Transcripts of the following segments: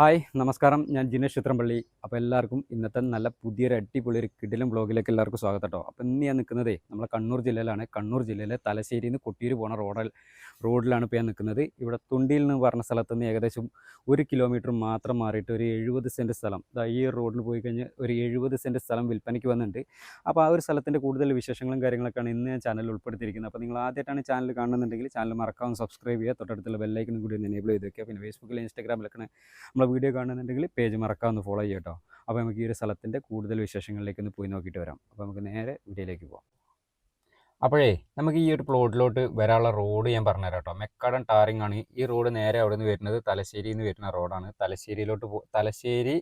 Hi നമസ്കാരം. ഞാൻ ജിനേഷ് ചിത്രംപള്ളി അപ്പോൾ എല്ലാവർക്കും ഇന്നത്തെ നല്ല പുതിയൊരു അടിപൊളി ഒരു കിടിലും ബ്ലോഗിലേക്ക് എല്ലാവർക്കും സ്വാഗതം കേട്ടോ. അപ്പോൾ ഇന്ന് ഞാൻ നിൽക്കുന്നതേ നമ്മളെ കണ്ണൂർ ജില്ലയിലാണ്. കണ്ണൂർ ജില്ലയിലെ തലശ്ശേരിയിൽ നിന്ന് കൊട്ടിയൂർ പോണ റോഡിൽ റോഡിലാണ് ഇപ്പോൾ ഞാൻ നിൽക്കുന്നത്. ഇവിടെ തുണ്ടിയിൽ നിന്ന് പറഞ്ഞ സ്ഥലത്ത് നിന്ന് ഏകദേശം ഒരു കിലോമീറ്റർ മാത്രം മാറിയിട്ട് ഒരു എഴുപത് സെന്റ് സ്ഥലം. ഈ റോഡിൽ പോയി കഴിഞ്ഞ് ഒരു എഴുപത് സെന്റ് സ്ഥലം വിൽപ്പനയ്ക്ക് വന്നിട്ടുണ്ട്. അപ്പോൾ ആ ഒരു സ്ഥലത്തിന്റെ കൂടുതൽ വിശേഷങ്ങളും കാര്യങ്ങളൊക്കെയാണ് ഇന്ന് ഞാൻ ചാനലിൽ ഉൾപ്പെടുത്തിയിരിക്കുന്നത്. അപ്പോൾ നിങ്ങൾ ആദ്യമായിട്ടാണ് ചാനൽ കാണുന്നുണ്ടെങ്കിൽ ചാനൽ മറക്കാവും സബ്സ്ക്രൈബ് ചെയ്യുക. തൊട്ടടുത്തുള്ള ബെല്ലൈക്കനും കൂടി ഒന്ന് എനേബിൾ ചെയ്ത് വെക്കുക. പിന്നെ ഫേസ്ബുക്കിൽ ഇൻസ്റ്റാഗ്രാമിലൊക്കെ നമ്മളെ വീഡിയോ കാണുന്നുണ്ടെങ്കിൽ പേജ് മറക്കാമെന്ന് ഫോളോ ചെയ്യുക കേട്ടോ അപ്പോൾ നമുക്ക് ഈ ഒരു സ്ഥലത്തിന്റെ കൂടുതൽ വിശേഷങ്ങളിലേക്ക് ഒന്ന് പോയി നോക്കിയിട്ട് വരാം. അപ്പോൾ നമുക്ക് നേരെ വീഡിയോയിലേക്ക് പോകാം അപ്പോഴേ നമുക്ക് ഈ ഒരു പ്ലോട്ടിലോട്ട് വരാനുള്ള റോഡ് ഞാൻ പറഞ്ഞുതരാം കേട്ടോ മെക്കാടൻ ടാറിംഗ് ആണ്. ഈ റോഡ് നേരെ അവിടെ നിന്ന് വരുന്നത് തലശ്ശേരിയിൽ നിന്ന് വരുന്ന റോഡാണ് തലശ്ശേരിയിലോട്ട് പോ തലശ്ശേരി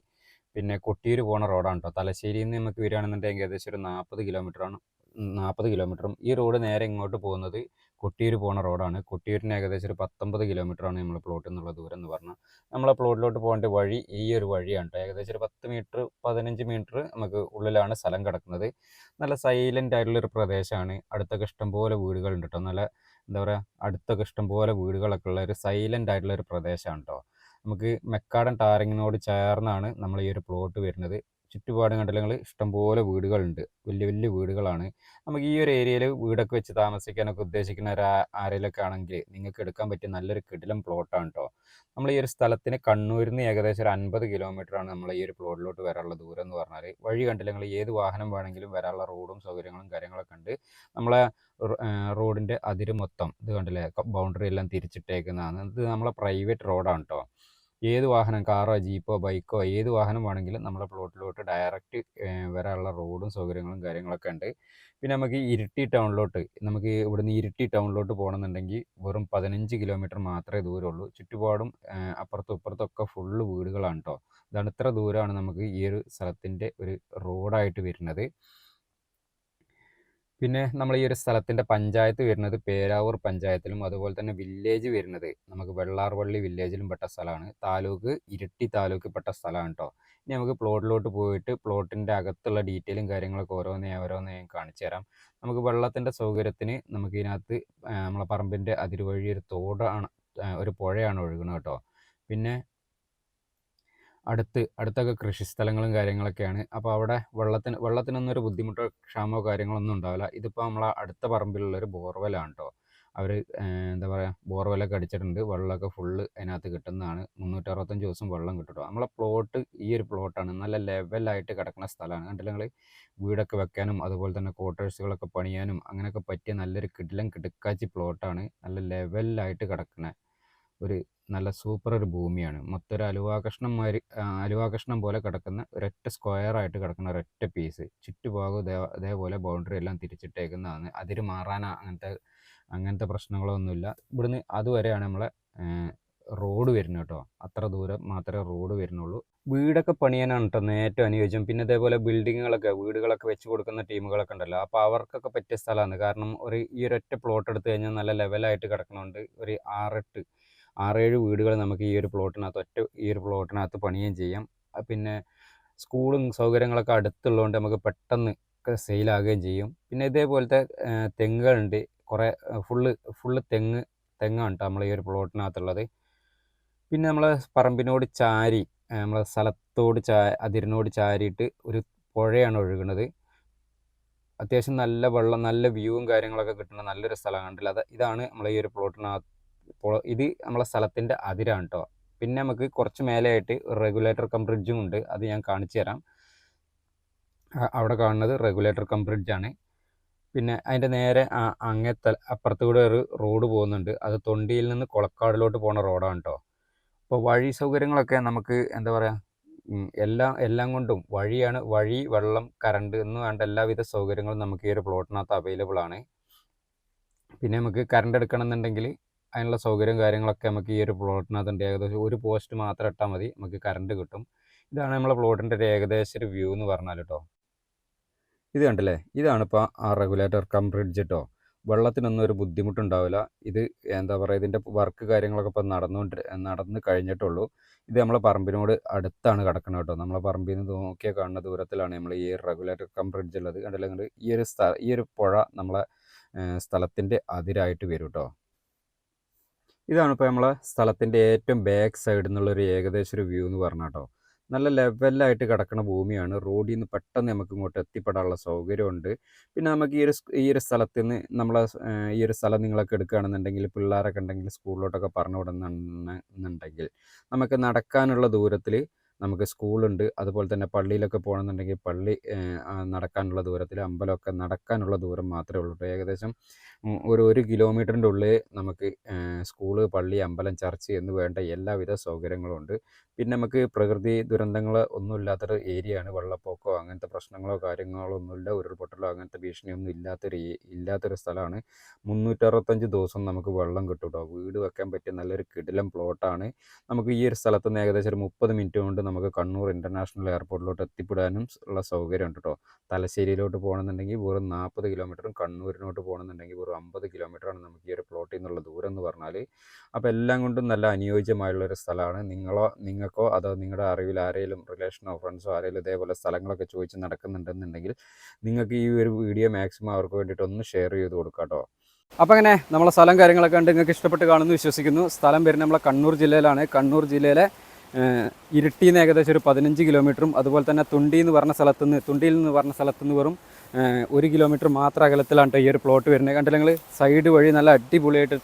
പിന്നെ കൊട്ടിയൂർ പോണ റോഡാണ് കേട്ടോ തലശ്ശേരിയിൽ നിന്ന് നമുക്ക് വരികയാണെന്നുണ്ടെങ്കിൽ ഏകദേശം ഒരു നാൽപ്പത് ആണ്. നാൽപ്പത് കിലോമീറ്ററും ഈ റോഡ് നേരെ ഇങ്ങോട്ട് പോകുന്നത് കൊട്ടിയൂർ പോണ റോഡാണ്. കൊട്ടിയൂരിന് ഏകദേശം ഒരു പത്തൊമ്പത് ആണ് നമ്മൾ പ്ലോട്ട് നിന്നുള്ള ദൂരം എന്ന് പറഞ്ഞാൽ നമ്മളെ പ്ലോട്ടിലോട്ട് പോകേണ്ട വഴി ഈ ഒരു വഴിയാണ് കേട്ടോ ഏകദേശം ഒരു പത്ത് മീറ്റർ പതിനഞ്ച് മീറ്റർ നമുക്ക് ഉള്ളിലാണ് സ്ഥലം കിടക്കുന്നത്. നല്ല സൈലന്റ് ആയിട്ടുള്ളൊരു പ്രദേശമാണ് അടുത്തൊക്കെ ഇഷ്ടംപോലെ വീടുകളുണ്ട് കേട്ടോ നല്ല എന്താ പറയുക അടുത്തൊക്കെ ഇഷ്ടംപോലെ വീടുകളൊക്കെ ഉള്ള ഒരു സൈലന്റ് ആയിട്ടുള്ള ഒരു പ്രദേശമാണ് കേട്ടോ നമുക്ക് മെക്കാടൻ ടാറിങ്ങിനോട് ചേർന്നാണ് നമ്മൾ ഈ ഒരു പ്ലോട്ട് വരുന്നത്. ചുറ്റുപാടും കണ്ടില്ലെങ്കിൽ ഇഷ്ടംപോലെ വീടുകളുണ്ട്. വലിയ വലിയ വീടുകളാണ്. നമുക്ക് ഈ ഒരു ഏരിയയിൽ വീടൊക്കെ വെച്ച് താമസിക്കാനൊക്കെ ഉദ്ദേശിക്കുന്ന ഒരു ആരെങ്കിലൊക്കെ ആണെങ്കിൽ നിങ്ങൾക്ക് എടുക്കാൻ പറ്റിയ നല്ലൊരു കിടിലം പ്ലോട്ടാണ് കേട്ടോ നമ്മൾ ഈ ഒരു സ്ഥലത്തിന് കണ്ണൂരിൽ നിന്ന് ഏകദേശം ഒരു അൻപത് ആണ് നമ്മൾ ഈ ഒരു പ്ലോട്ടിലോട്ട് വരാനുള്ള ദൂരം എന്ന് പറഞ്ഞാൽ വഴി കണ്ടില്ലെങ്കിൽ ഏത് വാഹനം വേണമെങ്കിലും വരാനുള്ള റോഡും സൗകര്യങ്ങളും കാര്യങ്ങളൊക്കെ ഉണ്ട്. നമ്മളെ റോഡിന്റെ അതിര് മൊത്തം ഇത് കണ്ടില്ലേ? ബൗണ്ടറി എല്ലാം തിരിച്ചിട്ടേക്കുന്നതാണ്. ഇത് നമ്മളെ പ്രൈവറ്റ് റോഡാണ് കേട്ടോ ഏത് വാഹനം കാറോ ജീപ്പോ ബൈക്കോ ഏത് വാഹനം വേണമെങ്കിലും നമ്മുടെ പ്ലോട്ടിലോട്ട് ഡയറക്റ്റ് വരാനുള്ള റോഡും സൗകര്യങ്ങളും കാര്യങ്ങളൊക്കെ ഉണ്ട്. പിന്നെ നമുക്ക് ഇരിട്ടി ടൗണിലോട്ട് നമുക്ക് ഇവിടുന്ന് ഇരിട്ടി ടൗണിലോട്ട് പോകണമെന്നുണ്ടെങ്കിൽ വെറും പതിനഞ്ച് കിലോമീറ്റർ മാത്രമേ ദൂരമുള്ളൂ. ചുറ്റുപാടും അപ്പുറത്തും ഇപ്പുറത്തൊക്കെ ഫുള്ള് വീടുകളാണ് കേട്ടോ ഇതാണ് ഇത്ര ദൂരമാണ് നമുക്ക് ഈ ഒരു സ്ഥലത്തിന്റെ ഒരു റോഡായിട്ട് വരുന്നത്. പിന്നെ നമ്മൾ ഈ ഒരു സ്ഥലത്തിന്റെ പഞ്ചായത്ത് വരുന്നത് പേരാവൂർ പഞ്ചായത്തിലും അതുപോലെ തന്നെ വില്ലേജ് വരുന്നത് നമുക്ക് വെള്ളാർവള്ളി വില്ലേജിലും പെട്ട സ്ഥലമാണ്. താലൂക്ക് ഇരട്ടി താലൂക്ക് പെട്ട സ്ഥലമാണ് കേട്ടോ ഇനി നമുക്ക് പ്ലോട്ടിലോട്ട് പോയിട്ട് പ്ലോട്ടിന്റെ അകത്തുള്ള ഡീറ്റെയിലും കാര്യങ്ങളൊക്കെ ഓരോന്നേ ഓരോന്നേ കാണിച്ചു തരാം. നമുക്ക് വെള്ളത്തിന്റെ സൗകര്യത്തിന് നമുക്ക് ഇതിനകത്ത് നമ്മളെ പറമ്പിന്റെ അതിരുവഴി ഒരു തോടാണ് ഒരു പുഴയാണ് ഒഴുകുന്നത് കേട്ടോ പിന്നെ അടുത്ത് അടുത്തൊക്കെ കൃഷി സ്ഥലങ്ങളും കാര്യങ്ങളൊക്കെയാണ്. അപ്പോൾ അവിടെ വെള്ളത്തിന് വെള്ളത്തിനൊന്നും ഒരു ബുദ്ധിമുട്ടോ ക്ഷാമോ കാര്യങ്ങളൊന്നും ഉണ്ടാവില്ല. ഇതിപ്പോൾ നമ്മളെ അടുത്ത പറമ്പിലുള്ള ഒരു ബോർവെലാണ് കേട്ടോ അവർ എന്താ പറയുക ബോർവെല്ലൊക്കെ അടിച്ചിട്ടുണ്ട്. വെള്ളമൊക്കെ ഫുള്ള് അതിനകത്ത് കിട്ടുന്നതാണ്. മുന്നൂറ്ററുപത്തഞ്ച് ദിവസം വെള്ളം കിട്ടും നമ്മളെ പ്ലോട്ട് ഈ ഒരു പ്ലോട്ടാണ്. നല്ല ലെവലായിട്ട് കിടക്കുന്ന സ്ഥലമാണ്. കണ്ടില്ല നിങ്ങൾ വീടൊക്കെ വെക്കാനും അതുപോലെ തന്നെ ക്വാർട്ടേഴ്സുകളൊക്കെ പണിയാനും അങ്ങനെയൊക്കെ പറ്റിയ നല്ലൊരു കിടിലം കിടക്കാച്ചി പ്ലോട്ടാണ്. നല്ല ലെവലായിട്ട് കിടക്കുന്ന ഒരു നല്ല സൂപ്പർ ഒരു ഭൂമിയാണ്. മൊത്തം ഒരു അലുവാകഷ്ണം മാതിരി അലുവാകഷ്ണം പോലെ കിടക്കുന്ന ഒരൊറ്റ സ്ക്വയറായിട്ട് കിടക്കുന്ന ഒരൊറ്റ പീസ് ചുറ്റുഭാഗം ഇതേ അതേപോലെ ബൗണ്ടറി എല്ലാം തിരിച്ചിട്ടേക്കുന്നതാണ്. അതിര് മാറാൻ അങ്ങനത്തെ അങ്ങനത്തെ പ്രശ്നങ്ങളൊന്നുമില്ല. ഇവിടുന്ന് അതുവരെയാണ് നമ്മളെ റോഡ് വരുന്നത് കേട്ടോ. അത്ര ദൂരം മാത്രമേ റോഡ് വരുന്നുള്ളൂ. വീടൊക്കെ പണിയാനാണ് കേട്ടോ ഏറ്റവും അനുയോജ്യം. പിന്നെ ഇതേപോലെ ബിൽഡിങ്ങുകളൊക്കെ വീടുകളൊക്കെ വെച്ച് കൊടുക്കുന്ന ടീമുകളൊക്കെ ഉണ്ടല്ലോ. അപ്പോൾ അവർക്കൊക്കെ പറ്റിയ സ്ഥലമാണ്. കാരണം ഒരു ഈ ഒരൊറ്റ പ്ലോട്ട് എടുത്തു കഴിഞ്ഞാൽ നല്ല ലെവലായിട്ട് കിടക്കണോണ്ട് ഒരു ആറെട്ട് ആറേഴ് വീടുകൾ നമുക്ക് ഈ ഒരു പ്ലോട്ടിനകത്ത് ഒറ്റ ഈ ഒരു പ്ലോട്ടിനകത്ത് പണിയുകയും ചെയ്യാം. പിന്നെ സ്കൂളും സൗകര്യങ്ങളൊക്കെ അടുത്തുള്ളതുകൊണ്ട് നമുക്ക് പെട്ടെന്ന് സെയിലാകുകയും ചെയ്യും. പിന്നെ ഇതേപോലത്തെ തെങ്ങുകളുണ്ട്. കുറേ ഫുള്ള് ഫുള്ള് തെങ്ങ് തെങ്ങാണ് കേട്ടോ നമ്മൾ ഈ ഒരു പ്ലോട്ടിനകത്തുള്ളത്. പിന്നെ നമ്മൾ പറമ്പിനോട് ചാരി നമ്മളെ സ്ഥലത്തോട് ചാ അതിരിനോട് ചാരിയിട്ട് ഒരു പുഴയാണ് ഒഴുകുന്നത്. അത്യാവശ്യം നല്ല വെള്ളം നല്ല വ്യൂവും കാര്യങ്ങളൊക്കെ കിട്ടുന്ന നല്ലൊരു സ്ഥലം കണ്ടില്ല? അത് ഇതാണ് നമ്മൾ ഈ ഒരു പ്ലോട്ടിനകത്ത് ഇപ്പോൾ ഇത് നമ്മളെ സ്ഥലത്തിന്റെ അതിരാണ് കേട്ടോ പിന്നെ നമുക്ക് കുറച്ച് മേലെയായിട്ട് റെഗുലേറ്റർ കം ബ്രിഡ്ജും ഉണ്ട്. അത് ഞാൻ കാണിച്ചു തരാം. അവിടെ കാണുന്നത് റെഗുലേറ്റർ കം ബ്രിഡ്ജാണ് പിന്നെ അതിന്റെ നേരെ അങ്ങത്തെ അപ്പുറത്ത് കൂടെ ഒരു റോഡ് പോകുന്നുണ്ട്. അത് തൊണ്ടിയിൽ നിന്ന് കൊളക്കാടിലോട്ട് പോണ റോഡാണ് കേട്ടോ അപ്പോൾ വഴി സൗകര്യങ്ങളൊക്കെ നമുക്ക് എന്താ പറയുക എല്ലാം എല്ലാം കൊണ്ടും വഴിയാണ് വഴി വെള്ളം കറണ്ട് എന്ന് വേണ്ട എല്ലാവിധ സൗകര്യങ്ങളും നമുക്ക് ഈ ഒരു പ്ലോട്ടിനകത്ത് അവൈലബിൾ ആണ്. പിന്നെ നമുക്ക് കറണ്ട് എടുക്കണമെന്നുണ്ടെങ്കിൽ അതിനുള്ള സൗകര്യം കാര്യങ്ങളൊക്കെ നമുക്ക് ഈ ഒരു പ്ലോട്ടിനകത്തുണ്ട്. ഏകദേശം ഒരു പോസ്റ്റ് മാത്രം ഇട്ടാൽ മതി. നമുക്ക് കറണ്ട് കിട്ടും. ഇതാണ് നമ്മളെ പ്ലോട്ടിന്റെ ഒരു ഏകദേശം ഒരു വ്യൂ എന്ന് പറഞ്ഞാൽ കേട്ടോ ഇത് കണ്ടില്ലേ? ഇതാണ് ഇപ്പോൾ ആ റെഗുലേറ്റർ കം ബ്രിഡ്ജ് കേട്ടോ വെള്ളത്തിനൊന്നും ഒരു ബുദ്ധിമുട്ടുണ്ടാവില്ല. ഇത് എന്താ പറയുക ഇതിന്റെ വർക്ക് കാര്യങ്ങളൊക്കെ ഇപ്പോൾ നടന്നുകൊണ്ട് നടന്ന് കഴിഞ്ഞിട്ടുള്ളൂ. ഇത് നമ്മളെ പറമ്പിനോട് അടുത്താണ് കിടക്കുന്നത് കേട്ടോ നമ്മളെ പറമ്പിൽ നിന്ന് നോക്കിയാൽ കാണുന്ന ദൂരത്തിലാണ് നമ്മൾ ഈ റെഗുലേറ്റർ കം ബ്രിഡ്ജ് ഉള്ളത്. കണ്ടില്ലെങ്കിൽ ഈ ഒരു ഈ ഒരു പുഴ നമ്മളെ സ്ഥലത്തിന്റെ അതിരായിട്ട് വരും കേട്ടോ ഇതാണ് ഇപ്പോൾ നമ്മളെ സ്ഥലത്തിന്റെ ഏറ്റവും ബാക്ക് സൈഡിൽ നിന്നുള്ളൊരു ഏകദേശം ഒരു വ്യൂ എന്ന് പറഞ്ഞാൽ കേട്ടോ നല്ല ലെവലായിട്ട് കിടക്കുന്ന ഭൂമിയാണ്. റോഡിൽ നിന്ന് പെട്ടെന്ന് നമുക്ക് ഇങ്ങോട്ട് എത്തിപ്പെടാനുള്ള സൗകര്യമുണ്ട്. പിന്നെ നമുക്ക് ഈ ഒരു ഈ ഒരു സ്ഥലത്ത് നിന്ന് നമ്മളെ ഈ ഒരു സ്ഥലം നിങ്ങളൊക്കെ എടുക്കുകയാണെന്നുണ്ടെങ്കിൽ പിള്ളേരൊക്കെ ഉണ്ടെങ്കിൽ സ്കൂളിലോട്ടൊക്കെ പറഞ്ഞു വിടുന്നുണ്ടെങ്കിൽ നമുക്ക് നടക്കാനുള്ള ദൂരത്തിൽ നമുക്ക് സ്കൂളുണ്ട്. അതുപോലെ തന്നെ പള്ളിയിലൊക്കെ പോകണമെന്നുണ്ടെങ്കിൽ പള്ളി നടക്കാനുള്ള ദൂരത്തിൽ അമ്പലമൊക്കെ നടക്കാനുള്ള ദൂരം മാത്രമേ ഉള്ളൂ. ഏകദേശം ഒരു ഒരു കിലോമീറ്ററിന്റെ ഉള്ളിൽ നമുക്ക് സ്കൂൾ പള്ളി അമ്പലം ചർച്ച് എന്ന് വേണ്ട എല്ലാവിധ സൗകര്യങ്ങളും ഉണ്ട്. പിന്നെ നമുക്ക് പ്രകൃതി ദുരന്തങ്ങൾ ഒന്നുമില്ലാത്തൊരു ഏരിയയാണ്. വെള്ളപ്പൊക്കമോ അങ്ങനത്തെ പ്രശ്നങ്ങളോ കാര്യങ്ങളോ ഒന്നുമില്ല ഉരുൾപൊട്ടലോ അങ്ങനത്തെ ഭീഷണിയൊന്നും ഇല്ലാത്തൊരു ഇല്ലാത്തൊരു സ്ഥലമാണ്. മുന്നൂറ്ററുപത്തഞ്ച് ദിവസം നമുക്ക് വെള്ളം കിട്ടും വീട് വെക്കാൻ പറ്റിയ നല്ലൊരു കിടിലം പ്ലോട്ടാണ്. നമുക്ക് ഈ ഒരു സ്ഥലത്ത് നിന്ന് ഏകദേശം ഒരു മുപ്പത് മിനിറ്റ് കൊണ്ട് നമുക്ക് കണ്ണൂർ ഇന്റർനാഷണൽ എയർപോർട്ടിലോട്ട് എത്തിപ്പെടാനും ഉള്ള സൗകര്യം ഉണ്ട് കേട്ടോ തലശ്ശേരിയിലോട്ട് പോകണമെന്നുണ്ടെങ്കിൽ വെറും നാൽപ്പത് കിലോമീറ്ററും കണ്ണൂരിനോട്ട് പോകണമെന്നുണ്ടെങ്കിൽ വെറും അമ്പത് കിലോമീറ്ററാണ് നമുക്ക് ഈ ഒരു പ്ലോട്ടിൽ നിന്നുള്ള ദൂരം എന്ന് പറഞ്ഞാൽ അപ്പോൾ എല്ലാം കൊണ്ടും നല്ല അനുയോജ്യമായുള്ള ഒരു സ്ഥലമാണ്. നിങ്ങളോ നിങ്ങൾക്കോ അതോ നിങ്ങളുടെ അറിവിൽ ആരെങ്കിലും റിലേഷനോ ഫ്രണ്ട്സോ ആരെങ്കിലും ഇതേപോലെ സ്ഥലങ്ങളൊക്കെ ചോദിച്ച് നടക്കുന്നുണ്ടെന്നുണ്ടെങ്കിൽ നിങ്ങൾക്ക് ഈ ഒരു വീഡിയോ മാക്സിമം അവർക്ക് വേണ്ടിയിട്ട് ഒന്ന് ഷെയർ ചെയ്ത് കൊടുക്കാം കേട്ടോ അപ്പോൾ അങ്ങനെ നമ്മളെ സ്ഥലം കാര്യങ്ങളൊക്കെ കണ്ട് നിങ്ങൾക്ക് ഇഷ്ടപ്പെട്ട് കാണുമെന്ന് വിശ്വസിക്കുന്നു. സ്ഥലം വരുന്നത് നമ്മളെ കണ്ണൂർ ജില്ലയിലാണ്. കണ്ണൂർ ജില്ലയിലെ ഇരിട്ടിയിൽ നിന്ന് ഏകദേശം ഒരു പതിനഞ്ച് കിലോമീറ്ററും അതുപോലെ തന്നെ തുണ്ടി എന്ന് പറഞ്ഞ സ്ഥലത്തുനിന്ന് തുണ്ടിയിൽ നിന്ന് പറഞ്ഞ സ്ഥലത്തുനിന്ന് വെറും ഒരു കിലോമീറ്റർ മാത്രം അകലത്തിലാണ് ഈ ഒരു പ്ലോട്ട് വരുന്നത്. കണ്ടില്ല നിങ്ങൾ സൈഡ് വഴി നല്ല അടിപൊളിയായിട്ട്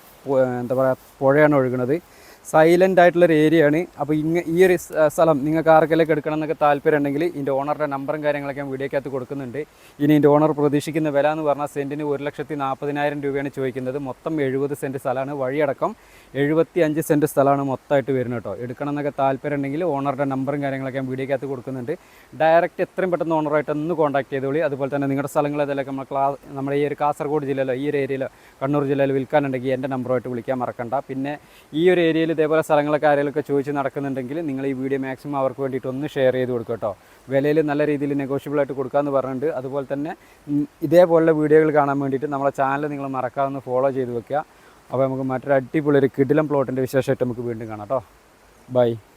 എന്താ പറയുക പുഴയാണ് ഒഴുകുന്നത്. സൈലന്റ് ആയിട്ടുള്ളൊരു ഏരിയയാണ് അപ്പോൾ ഇങ്ങ ഈ ഒരു സ്ഥ- സ്ഥലം നിങ്ങൾക്ക് ആർക്കെല്ലാം എടുക്കണം എന്നൊക്കെ താല്പര്യം ഉണ്ടെങ്കിൽ ഇതിന്റെ ഓണറുടെ നമ്പറും കാര്യങ്ങളൊക്കെ ഞാൻ വീഡിയോക്കകത്ത് കൊടുക്കുന്നുണ്ട്. ഇനി ഇതിന്റെ ഓണർ പ്രതീക്ഷിക്കുന്ന വില എന്ന് പറഞ്ഞാൽ സെന്റിന് ഒരു ലക്ഷത്തി നാൽപ്പതിനായിരം രൂപയാണ് ചോദിക്കുന്നത്. മൊത്തം എഴുപത് സെന്റ് സ്ഥലമാണ്. വഴിയടക്കം എഴുപത്തി അഞ്ച് സെന്റ് സ്ഥലമാണ് മൊത്തമായിട്ട് വരുന്നത് കേട്ടോ. എടുക്കണം എന്നൊക്കെ താല്പര്യം ഉണ്ടെങ്കിൽ ഓണറുടെ നമ്പറും കാര്യങ്ങളൊക്കെ ഞാൻ വീഡിയോക്കകത്ത് കൊടുക്കുന്നുണ്ട്. ഡയറക്റ്റ് എത്രയും പെട്ടെന്ന് ഓണറായിട്ട് ഒന്ന് കോൺടാക്ട് ചെയ്തോളി. അതുപോലെ തന്നെ നിങ്ങളുടെ സ്ഥലങ്ങൾ ഏതെല്ലാം നമ്മൾ ക്ലാസ് നമ്മുടെ ഈ ഒരു കാസർഗോഡ് ജില്ലയിലോ ഈ ഒരു ഏരിയയിലോ കണ്ണൂർ ജില്ലയിൽ വിൽക്കാനുണ്ടെങ്കിൽ എന്റെ നമ്പറുമായിട്ട് വിളിക്കാൻ മറക്കണ്ട. പിന്നെ ഈ ഒരു ഏരിയയിൽ ഇതേപോലെ സ്ഥലങ്ങളൊക്കെ ആരെങ്കിലുമൊക്കെ ചോദിച്ച് നടക്കുന്നുണ്ടെങ്കിൽ നിങ്ങൾ ഈ വീഡിയോ മാക്സിമം അവർക്ക് വേണ്ടിയിട്ട് ഒന്ന് ഷെയർ ചെയ്ത് കൊടുക്കുക കേട്ടോ. വിലയിൽ നല്ല രീതിയിൽ നെഗോഷ്യബിൾ ആയിട്ട് കൊടുക്കാമെന്ന് പറഞ്ഞിട്ടുണ്ട്. അതുപോലെ തന്നെ ഇതേപോലുള്ള വീഡിയോകൾ കാണാൻ വേണ്ടിയിട്ട് നമ്മളെ ചാനൽ നിങ്ങൾ മറക്കാതെ ഫോളോ ചെയ്ത് വെക്കുക. അപ്പോൾ നമുക്ക് മറ്റൊരു അടിപൊളി ഒരു കിടിലം പ്ലോട്ടിന്റെ വിശേഷമായിട്ട് നമുക്ക് വീണ്ടും കാണാം കേട്ടോ. ബൈ